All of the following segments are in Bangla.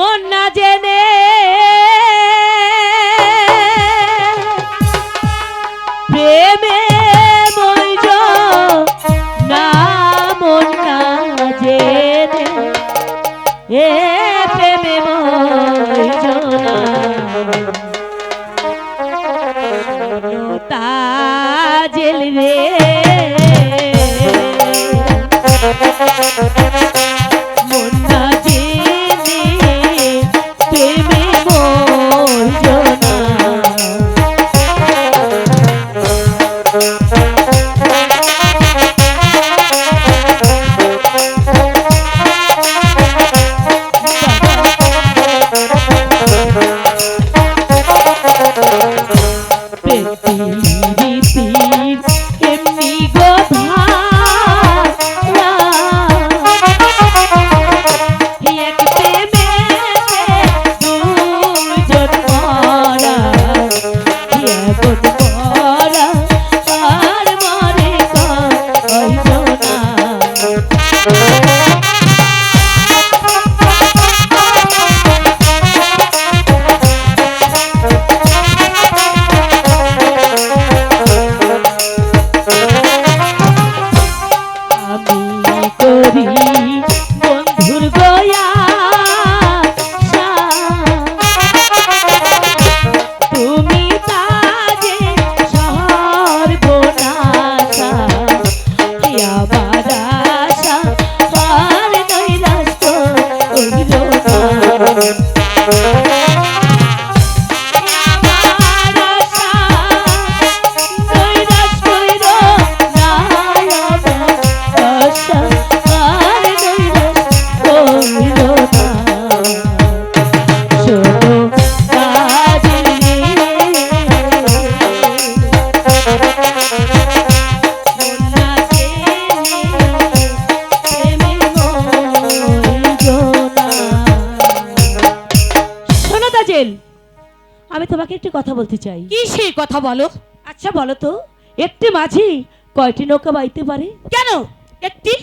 মন না জেনে তোমাকে একটি কথা বলতে চাই। কি সেই কথা বলো? আচ্ছা বলো তো একটি মাঝি কয়টি নৌকা বাইতে পারে? কেন? একটি?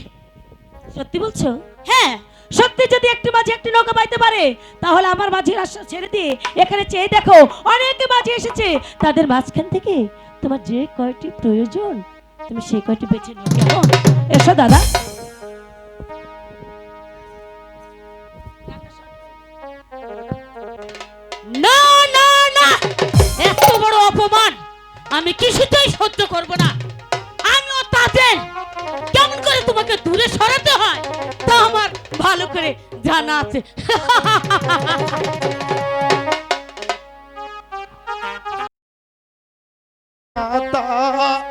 সত্যি বলছো? হ্যাঁ। সত্যি যদি একটি মাঝি একটি নৌকা বাইতে পারে তাহলে আমার মাঝির আশা ছেড়ে দিয়ে এখানে চেয়ে দেখো অনেক মাঝি এসেছে। তাদের মাঝখান থেকে তোমার যে কয়টি প্রয়োজন তুমি সেই কয়টি বেছে নিও। এসো দাদা। অপমান আমি কিছুতেই সহ্য করব না। আমিও তাদের কেমন করে তোমাকে দূরে সরাতে হয়, তা আমার ভালো করে জানা আছে।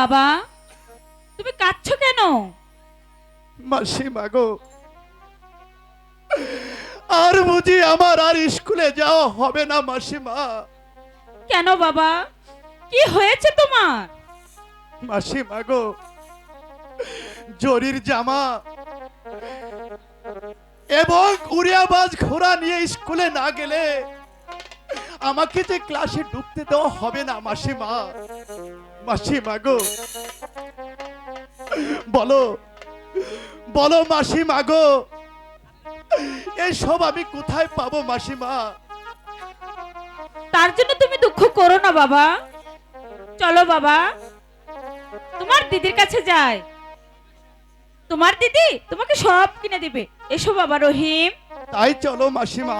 বাবা? তুমি কাঁদছো কেন? মাসিমা গো আর বুঝি আমার আর স্কুলে যাওয়া হবে না মাসিমা কেন বাবা? কি হয়েছে তোমার? মাসিমা গো জরির জামা এবং উড়িয়াবাজ ঘোড়া নিয়ে স্কুলে না গেলে আমাকে যে ক্লাসে ঢুকতে দেওয়া হবে না মাসিমা মাসিমা গো। বলো বলো মাসিমা গো। এসব আমি কোথায় পাবো মাসিমা তার জন্য তুমি দুঃখ করো না বাবা। চলো বাবা। তোমার দিদির কাছে যাই। তোমার দিদি তোমাকে সব কিনে দিবে। এসো বাবা রহিম। তাই চলো মাসিমা